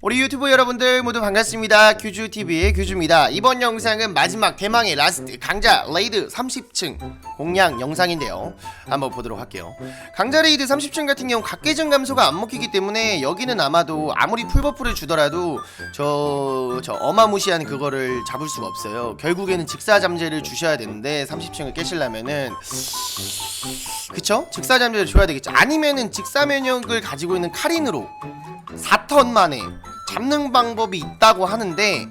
우리 유튜브 여러분들 모두 반갑습니다. 규주TV의 규주입니다. 이번 영상은 마지막 대망의 라스트 강자 레이드 30층 공략 영상인데요. 한번 보도록 할게요. 강자 레이드 30층 같은 경우 각계정 감소가 안 먹히기 때문에 여기는 아마도 아무리 풀버프를 주더라도 저, 저 어마무시한 그거를 잡을 수가 없어요. 결국에는 직사잠재를 주셔야 되는데 30층을 깨시려면은 그쵸? 직사잠재를 줘야 되겠죠. 아니면은 직사면역을 가지고 있는 카린으로 4턴 만에 잡는 방법이 있다고 하는데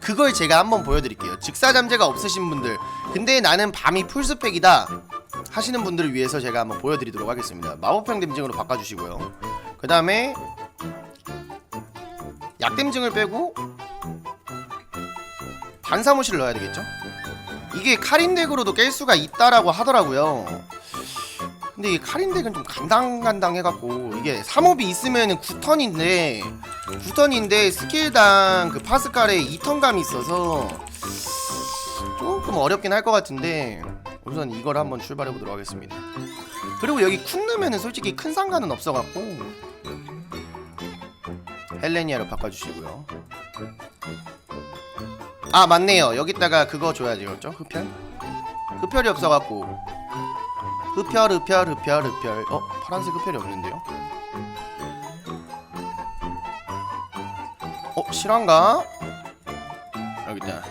그걸 제가 한번 보여드릴게요. 직사잠재가 없으신 분들. 근데 나는 밤이 풀스펙이다 하시는 분들을 위해서 제가 한번 보여드리도록 하겠습니다. 마법형 댐증으로 바꿔주시고요. 그 다음에 약댐증을 빼고 반사무실 넣어야 되겠죠? 이게 카린덱으로도 깰 수가 있다라고 하더라고요. 근데 이 카린덱은 좀 간당간당해갖고 이게 3옵이 있으면은 9턴인데 9턴인데 스킬당 그 파스칼에 2턴감이 있어서 조금 어렵긴 할 것 같은데 우선 이걸 한번 출발해 보도록 하겠습니다. 그리고 여기 쿤 넣으면은 솔직히 큰 상관은 없어갖고 헬레니아로 바꿔주시고요. 아 맞네요. 여기다가 그거 줘야지겠죠? 흡혈? 흡혈이 없어갖고 흡혈 흡혈 흡혈 흡혈 어? 파란색 흡혈이 없는데요? 실화인가? 여기다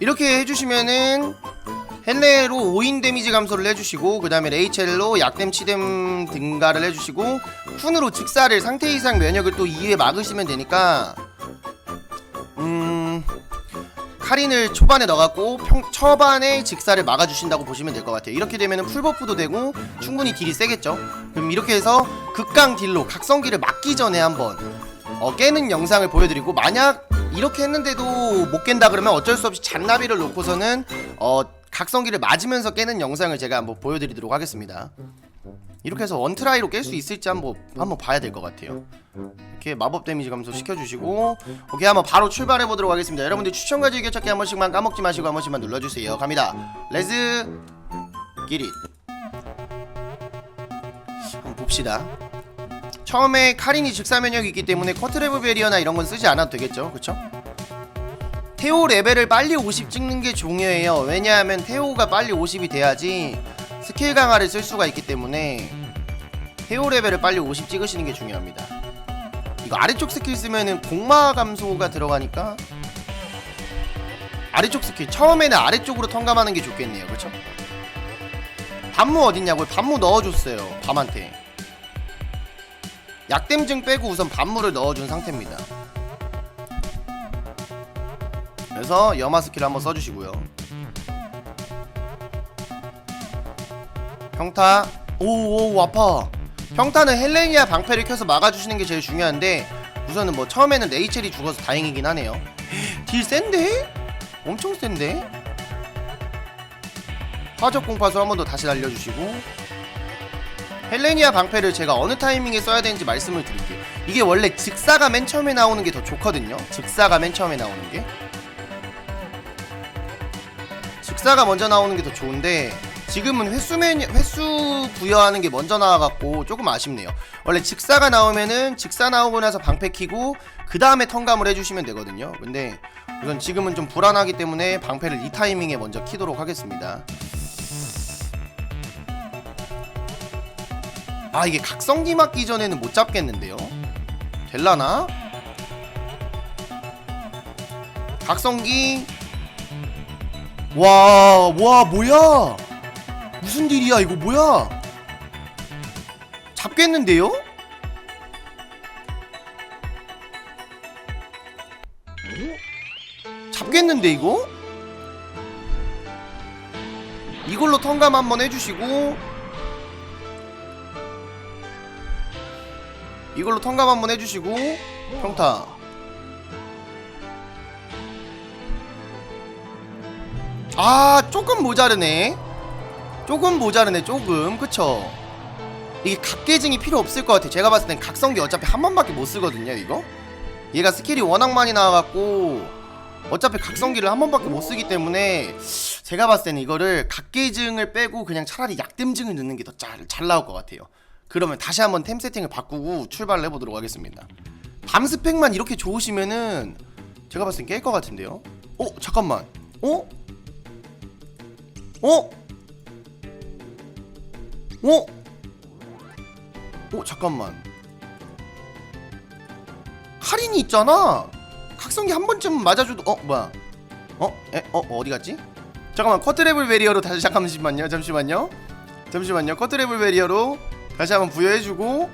이렇게 해주시면은 헬레로 5인 데미지 감소를 해주시고 그 다음에 레이첼로 약댐 치댐 등가를 해주시고 쿤으로 직사를 상태 이상 면역을 또 2회 막으시면 되니까 카린을 초반에 넣어갖고 평, 초반에 직사를 막아주신다고 보시면 될 것 같아요. 이렇게 되면 풀버프도 되고 충분히 딜이 세겠죠. 그럼 이렇게 해서 극강 딜로 각성기를 막기 전에 한번 어, 깨는 영상을 보여드리고 만약 이렇게 했는데도 못 깬다 그러면 어쩔 수 없이 잔나비를 놓고서는 어, 각성기를 맞으면서 깨는 영상을 제가 한번 보여드리도록 하겠습니다 이렇게 해서 원트라이로 깰 수 있을지 한번 한번 봐야 될 것 같아요. 이렇게 마법 데미지 감소 시켜주시고 오케이 한번 바로 출발해 보도록 하겠습니다. 여러분들 추천과 즐겨 찾기 한 번씩만 까먹지 마시고 한 번씩만 눌러주세요. 갑니다. 레즈 기릿. 한번 봅시다. 처음에 카린이 직사면역이 있기 때문에 쿼트레브 베리어나 이런 건 쓰지 않아도 되겠죠? 그쵸? 테오 레벨을 빨리 50 찍는 게 중요해요. 왜냐하면 테오가 빨리 50이 돼야지 스킬 강화를 쓸 수가 있기 때문에 테오 레벨을 빨리 50 찍으시는 게 중요합니다. 이거 아래쪽 스킬 쓰면은 공마 감소가 들어가니까 아래쪽 스킬 처음에는 아래쪽으로 턴감하는 게 좋겠네요. 그쵸? 반무 어딨냐고요? 반무 넣어줬어요 밤한테. 약댐증 빼고 우선 반무를 넣어준 상태입니다. 그래서 염화 스킬 한번 써주시고요 평타. 오오 아파. 평타는 헬레니아 방패를 켜서 막아주시는 게 제일 중요한데 우선은 뭐 처음에는 레이첼이 죽어서 다행이긴 하네요. 딜 센데? 엄청 센데? 화적 공파수 한 번 더 다시 날려주시고. 헬레니아 방패를 제가 어느 타이밍에 써야 되는지 말씀을 드릴게요. 이게 원래 즉사가 맨 처음에 나오는 게 더 좋거든요. 즉사가 맨 처음에 나오는 게. 즉사가 먼저 나오는 게 더 좋은데 지금은 횟수면 횟수 부여하는 게 먼저 나와갖고 조금 아쉽네요. 원래 직사가 나오면은 직사 나오고 나서 방패 키고 그 다음에 턴감을 해주시면 되거든요. 근데 우선 지금은 좀 불안하기 때문에 방패를 이 타이밍에 먼저 키도록 하겠습니다. 아 이게 각성기 맞기 전에는 못 잡겠는데요. 될라나? 각성기 와, 와, 뭐야? 무슨 딜이야, 이거 뭐야? 잡겠는데요? 잡겠는데, 이거? 이걸로 턴감 한번 해주시고, 이걸로 턴감 한번 해주시고, 평타. 아 조금 모자르네 조금 모자르네 조금 그쵸 이게 각계증이 필요 없을 것 같아 제가 봤을 땐 각성기 어차피 한 번밖에 못 쓰거든요 이거 얘가 스킬이 워낙 많이 나와갖고 어차피 각성기를 한 번밖에 못 쓰기 때문에 제가 봤을 때는 이거를 각계증을 빼고 그냥 차라리 약댐증을 넣는 게더잘 나올 것 같아요. 그러면 다시 한번 템 세팅을 바꾸고 출발을 해보도록 하겠습니다. 밤 스펙만 이렇게 좋으시면은 제가 봤을 땐 깰 것 같은데요. 어 잠깐만. 어? 어? 어? 어 잠깐만. 카린이 있잖아. 각성기 한 번쯤 맞아줘도 어 뭐야? 어? 에? 어 어디 갔지? 잠깐만 커트레블 베리어로 다시 잠깐만요 잠시만요 잠시만요 커트레블 베리어로 다시 한번 부여해주고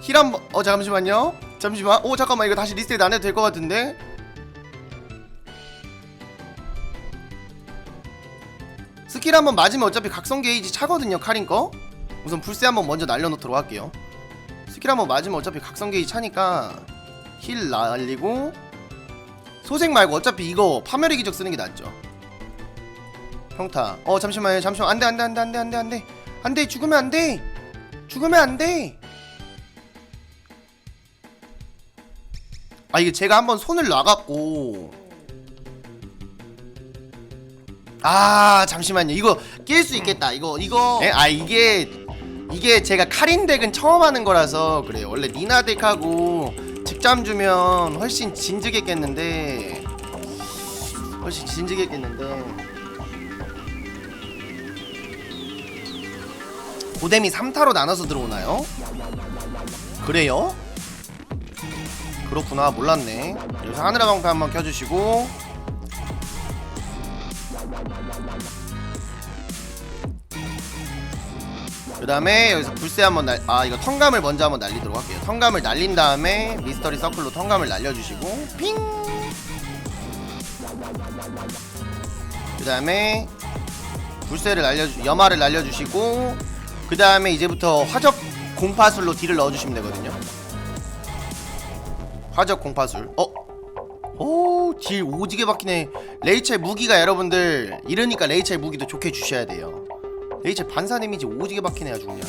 힐 한번 어 잠시만요 잠시만 오 잠깐만 이거 다시 리셋 안 해도 될 것 같은데 스킬 한번 맞으면 어차피 각성 게이지 차거든요 카린 거 우선 불새 한번 먼저 날려놓도록 할게요 스킬 한번 맞으면 어차피 각성 게이지 차니까 힐 날리고 소생 말고 어차피 이거 파멸의 기적 쓰는 게 낫죠. 평타. 어 잠시만요. 잠시만. 안돼 안돼 안돼 안돼 안돼 안돼. 안돼 죽으면 안돼. 죽으면 안돼. 아 이게 제가 한번 손을 놔갖고. 아 잠시만요. 이거 낄 수 있겠다. 이거 이거. 에? 아 이게 이게 제가 카린 덱은 처음 하는 거라서 그래요. 원래 니나 덱하고 직잠 주면 훨씬 진지겠겠는데 훨씬 진지겠겠는데 고뎀이 3타로 나눠서 들어오나요? 그래요? 그렇구나 몰랐네 여기서 하늘의 방패 한번 켜주시고 그 다음에 여기서 불새 한번 날, 아 이거 턴감을 먼저 한번 날리도록 할게요. 턴감을 날린 다음에 미스터리 서클로 턴감을 날려주시고 핑! 그 다음에 불새를 날려주, 염화를 날려주시고 그 다음에 이제부터 화적 공파술로 딜을 넣어주시면 되거든요. 화적 공파술. 어? 오, 딜 오지게 박히네. 레이첼 무기가 여러분들 이러니까 레이첼 무기도 좋게 주셔야 돼요 레이첼 반사 데미지 오지게 박히네 아주 그냥.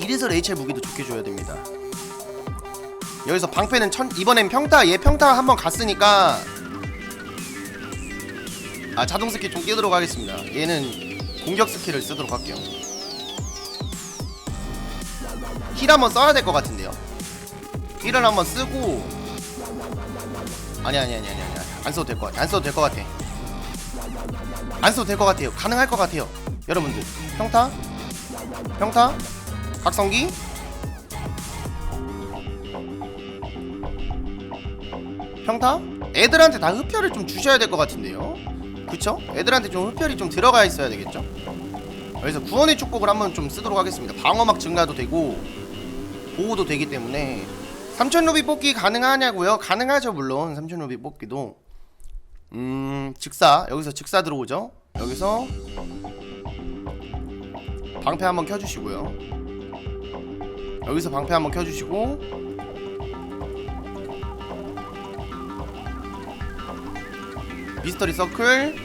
이래서 레이첼 무기도 좋게 줘야 됩니다. 여기서 방패는 천 이번엔 평타 얘 평타 한번 갔으니까. 아 자동 스킬 좀 끼도록 하겠습니다. 얘는 공격 스킬을 쓰도록 할게요. 힐 한번 써야 될 것 같은데요. 힐을 한번 쓰고. 아니 아니 아니 아니 아니. 안 써도 될 것 같아 안 써도 될 것 같아 안 써도 될 것 같아요. 가능할 것 같아요. 여러분들 평타, 평타, 각성기, 평타. 애들한테 다 흡혈을 좀 주셔야 될 것 같은데요. 그쵸? 애들한테 좀 흡혈이 좀 들어가 있어야 되겠죠? 그래서 구원의 축복을 한번 좀 쓰도록 하겠습니다. 방어막 증가도 되고 보호도 되기 때문에 3천 루비 뽑기 가능하냐고요? 가능하죠 물론 3천 루비 뽑기도 음 즉사. 여기서 즉사 들어오죠? 여기서 방패 한번 켜주시고요. 여기서 방패 한번 켜주시고. 미스터리 서클.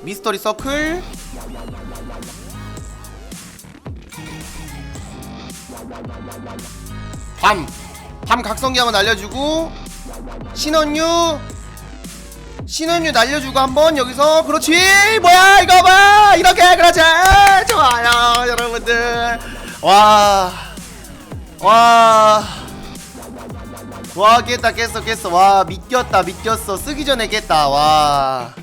미스터리 서클. 밤! 밤 각성기 한번 날려주고 신원유? 신원유 날려주고 한번 여기서. 그렇지. 뭐야 이거 봐. 이렇게 그렇지. 좋아요 여러분들. 와 와. 와 깼다 깼어 깼어. 와 믿겼다 믿겼어. 쓰기 전에 깼다. 와.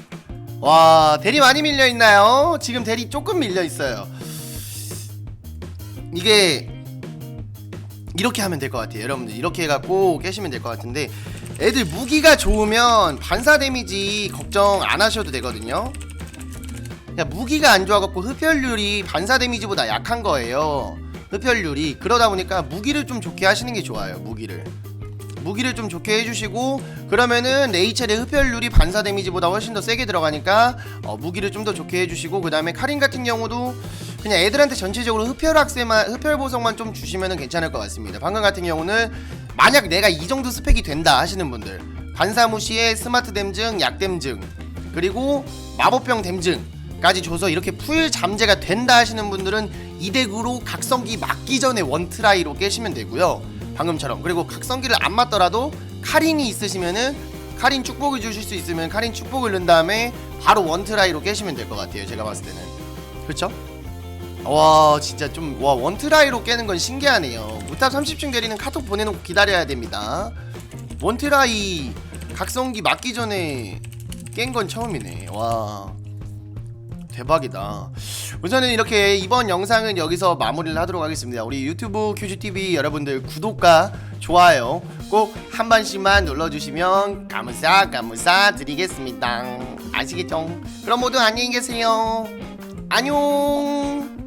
와 대리 많이 밀려 있나요? 지금 대리 조금 밀려 있어요. 이게 이렇게 하면 될 것 같아요. 여러분들. 이렇게 해갖고 깨시면 될 것 같은데 애들 무기가 좋으면 반사 데미지 걱정 안 하셔도 되거든요. 그냥 무기가 안 좋아갖고 흡혈률이 반사 데미지보다 약한 거예요. 흡혈률이 그러다 보니까 무기를 좀 좋게 하시는 게 좋아요. 무기를 무기를 좀 좋게 해주시고 그러면은 레이첼의 흡혈률이 반사 데미지보다 훨씬 더 세게 들어가니까 어, 무기를 좀 더 좋게 해주시고 그 다음에 카린 같은 경우도 그냥 애들한테 전체적으로 흡혈 악세만 흡혈 보석만 좀 주시면은 괜찮을 것 같습니다. 방금 같은 경우는 만약 내가 이 정도 스펙이 된다 하시는 분들 반사 무시에 스마트 댐증, 약 댐증 그리고 마법병 댐증까지 줘서 이렇게 풀 잠재가 된다 하시는 분들은 이 덱으로 각성기 맞기 전에 원트라이로 깨시면 되고요. 방금처럼 그리고 각성기를 안 맞더라도 카린이 있으시면은 카린 축복을 주실 수 있으면 카린 축복을 넣은 다음에 바로 원트라이로 깨시면 될 것 같아요 제가 봤을 때는 그렇죠? 와 진짜 좀 와 원트라이로 깨는 건 신기하네요. 무탑 30층 대리는 카톡 보내놓고 기다려야 됩니다. 원트라이 각성기 맞기 전에 깬 건 처음이네. 와 대박이다. 우선은 이렇게 이번 영상은 여기서 마무리를 하도록 하겠습니다. 우리 유튜브 큐즈TV 여러분들 구독과 좋아요 꼭 한 번씩만 눌러주시면 감사 감사 드리겠습니다. 아시겠죠? 그럼 모두 안녕히 계세요. 안녕